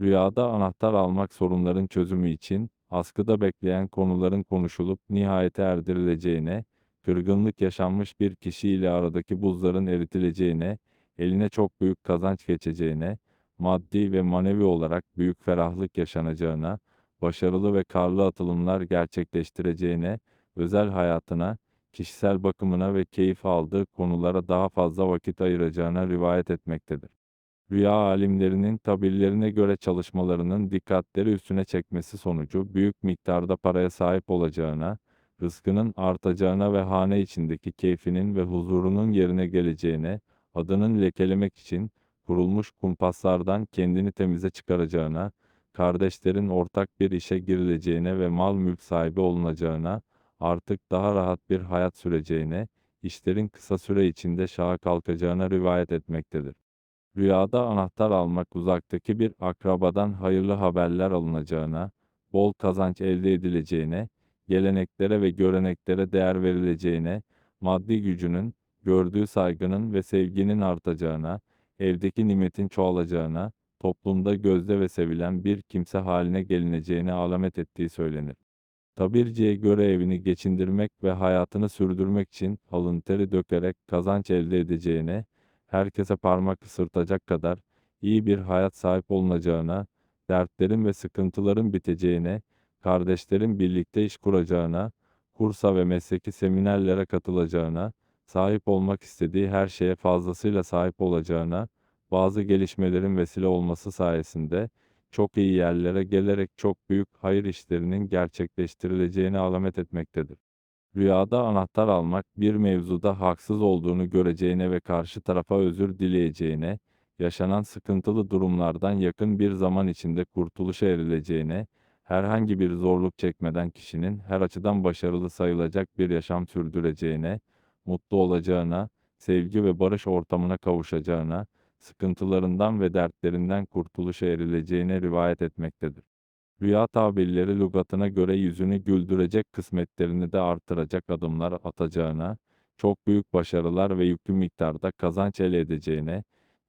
Rüyada anahtar almak sorunların çözümü için, askıda bekleyen konuların konuşulup nihayete erdirileceğine, kırgınlık yaşanmış bir kişiyle aradaki buzların eritileceğine, eline çok büyük kazanç geçeceğine, maddi ve manevi olarak büyük ferahlık yaşanacağına, başarılı ve karlı atılımlar gerçekleştireceğine, özel hayatına, kişisel bakımına ve keyif aldığı konulara daha fazla vakit ayıracağına rivayet etmektedir. Rüya alimlerinin tabirlerine göre çalışmalarının dikkatleri üstüne çekmesi sonucu büyük miktarda paraya sahip olacağına, rızkının artacağına ve hane içindeki keyfinin ve huzurunun yerine geleceğine, adının lekelemek için kurulmuş kumpaslardan kendini temize çıkaracağına, kardeşlerin ortak bir işe girileceğine ve mal mülk sahibi olunacağına, artık daha rahat bir hayat süreceğine, işlerin kısa süre içinde şaha kalkacağına rivayet etmektedir. Rüyada anahtar almak uzaktaki bir akrabadan hayırlı haberler alınacağına, bol kazanç elde edileceğine, geleneklere ve göreneklere değer verileceğine, maddi gücünün, gördüğü saygının ve sevginin artacağına, evdeki nimetin çoğalacağına, toplumda gözde ve sevilen bir kimse haline gelineceğine alamet ettiği söylenir. Tabirciye göre evini geçindirmek ve hayatını sürdürmek için alın teri dökerek kazanç elde edeceğine, herkese parmak ısırtacak kadar iyi bir hayat sahip olunacağına, dertlerin ve sıkıntıların biteceğine, kardeşlerin birlikte iş kuracağına, kursa ve mesleki seminerlere katılacağına, sahip olmak istediği her şeye fazlasıyla sahip olacağına, bazı gelişmelerin vesile olması sayesinde çok iyi yerlere gelerek çok büyük hayır işlerinin gerçekleştirileceğini alamet etmektedir. Rüyada anahtar almak bir mevzuda haksız olduğunu göreceğine ve karşı tarafa özür dileyeceğine, yaşanan sıkıntılı durumlardan yakın bir zaman içinde kurtuluşa erileceğine, herhangi bir zorluk çekmeden kişinin her açıdan başarılı sayılacak bir yaşam sürdüreceğine, mutlu olacağına, sevgi ve barış ortamına kavuşacağına, sıkıntılarından ve dertlerinden kurtuluşa erileceğine rivayet etmektedir. Rüya tabirleri lügatına göre yüzünü güldürecek kısmetlerini de artıracak adımlar atacağına, çok büyük başarılar ve yüklü miktarda kazanç elde edeceğine,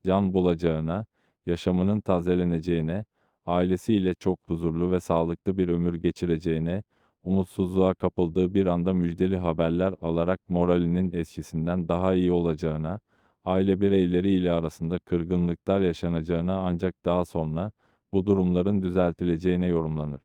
can bulacağına, yaşamının tazeleneceğine, ailesiyle çok huzurlu ve sağlıklı bir ömür geçireceğine, umutsuzluğa kapıldığı bir anda müjdeli haberler alarak moralinin eskisinden daha iyi olacağına, aile bireyleri ile arasında kırgınlıklar yaşanacağına ancak daha sonra bu durumların düzeltileceğine yorumlanır.